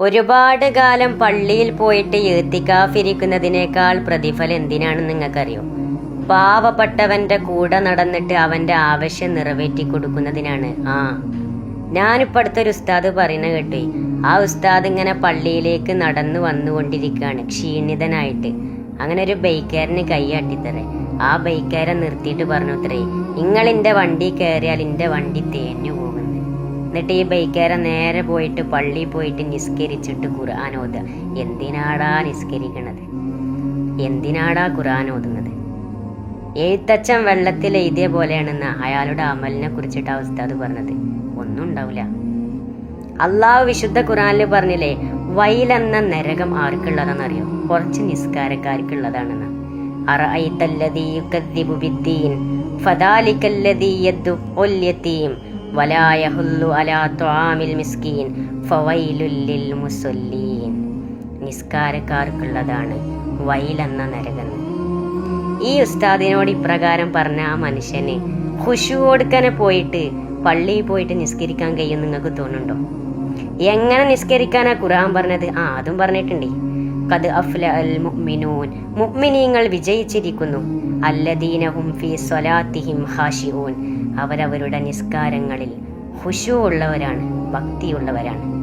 ഒരുപാട് കാലം പള്ളിയിൽ പോയിട്ട് എത്തിക്കാഫിരിക്കുന്നതിനേക്കാൾ പ്രതിഫലം എന്തിനാണെന്ന് നിങ്ങൾക്കറിയോ? പാവപ്പെട്ടവന്റെ കൂടെ നടന്നിട്ട് അവന്റെ ആവശ്യം നിറവേറ്റി കൊടുക്കുന്നതിനാണ്. ആ. ഞാനിപ്പോ അടുത്തൊരു ഉസ്താദ് പറയുന്ന കേട്ടു. ആ ഉസ്താദ് ഇങ്ങനെ പള്ളിയിലേക്ക് നടന്നു വന്നുകൊണ്ടിരിക്കുകയാണ് ക്ഷീണിതനായിട്ട്. അങ്ങനെ ഒരു ബൈക്കാരന് കൈയാട്ടിത്തറേ ആ ബൈക്കാരെ നിർത്തിയിട്ട് പറഞ്ഞു ഇത്രേ നിങ്ങൾ എന്റെ വണ്ടി കയറിയാൽ ഇന്റെ വണ്ടി തേഞ്ഞു പോകുന്നു എന്നിട്ട് ഈ ബൈക്കാരൻ നേരെ പോയിട്ട് പള്ളി പോയിട്ട് നിസ്കരിച്ചിട്ട് ഖുർആൻ ഓതുക. എന്തിനാടാ നിസ്കരിക്കണത്? എന്തിനാടാ ഖുർആൻ ഓതുന്നത്? എഴുത്തച്ഛൻ വെള്ളത്തിൽ എഴുതിയ പോലെയാണെന്ന് അയാളുടെ അമലിനെ കുറിച്ചിട്ട് ആ ഉസ്താദ് പറഞ്ഞത്. ഒന്നും ഉണ്ടാവില്ല. അള്ളാഹു വിശുദ്ധ ഖുറാനിൽ പറഞ്ഞില്ലേ വയലെന്ന നരകം ആർക്കുള്ളതാണെന്നറിയോ? കുറച്ച് നിസ്കാരക്കാർക്കുള്ളതാണെന്ന്. അറഅയ്തല്ലദീ നിസ്കാരക്കാർക്കുള്ളതാണ് വൈലെന്ന നരകം. ഈ ഉസ്താദിനോട് ഇപ്രകാരം പറഞ്ഞ ആ മനുഷ്യന് ഖുഷു കൊടുക്കനെ പോയിട്ട് പള്ളിയിൽ പോയിട്ട് നിസ്കരിക്കാൻ കഴിയും നിങ്ങൾക്ക് തോന്നുന്നുണ്ടോ? എങ്ങനെ നിസ്കരിക്കാനാ ഖുർആൻ പറഞ്ഞത്? ആ അതും പറഞ്ഞിട്ടുണ്ട്. കത് അഫ്ല അൽ മുഅ്മിനൂൻ. മുഅ്മിനീങ്ങൾ വിജയിച്ചിരിക്കുന്നു. അല്ലദീനഹും ഫീ സ്വലാത്തിഹിം ഹാഷിഊൻ. അവരവരുടെ നിസ്കാരങ്ങളിൽ ഖുശു ഉള്ളവരാണ് ഭക്തിയുള്ളവരാണ്.